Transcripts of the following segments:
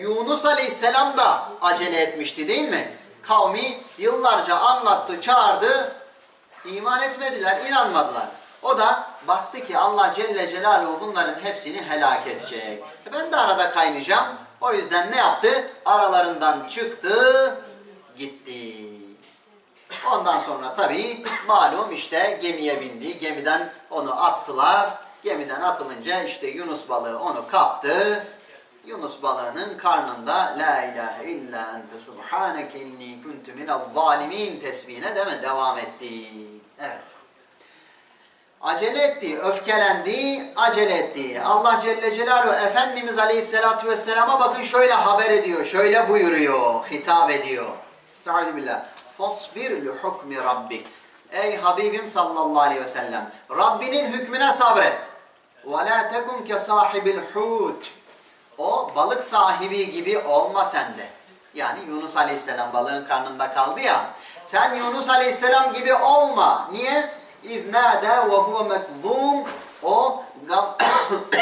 Yunus Aleyhisselam da acele etmişti değil mi? Kavmi yıllarca anlattı, çağırdı. iman etmediler, inanmadılar. O da baktı ki Allah Celle Celaluhu bunların hepsini helak edecek. E ben de arada kaynayacağım. O yüzden ne yaptı? Aralarından çıktı, gitti. Ondan sonra tabii malum işte gemiye bindi. Gemiden onu attılar. Gemiden atılınca işte Yunus balığı onu kaptı. Yunus balığının karnında La ilahe illa ente subhaneke inni kuntu minel zalimin tesbihine mi? Devam etti. Evet. Acele etti, öfkelendi, acele etti. Allah Celle Celaluhu Efendimiz Aleyhisselatü Vesselam'a bakın şöyle haber ediyor, şöyle buyuruyor, hitap ediyor. Estaizu billah. Fasbir li hukmi rabbik. Ey Habibim sallallahu aleyhi ve sellem. Rabbinin hükmüne sabret. Ve la tekun ke sahibil hut. Balık sahibi gibi olma sende. Yani Yunus Aleyhisselam balığın karnında kaldı ya. Sen Yunus Aleyhisselam gibi olma. Niye? İznâde ve huve mekzûm. O gam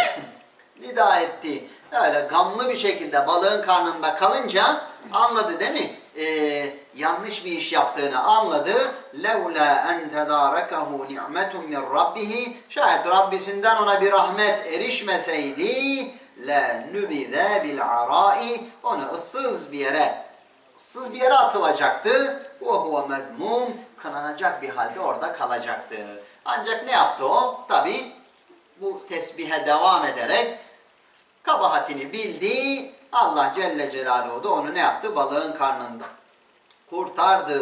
nida etti. Öyle gamlı bir şekilde balığın karnında kalınca anladı değil mi? Ee, yanlış bir iş yaptığını anladı. Levla en tedarakahu ni'metun min rabbih. Şayet Rabbisinden ona bir rahmet erişmeseydi la nubize bil arai onu ıssız bir yere ıssız bir yere atılacaktı. Ve huve mezmum kınanacak bir halde orada kalacaktı. Ancak ne yaptı o? Tabi bu tesbihe devam ederek kabahatini bildi. Allah Celle Celaluhu da onu ne yaptı? Balığın karnında kurtardı.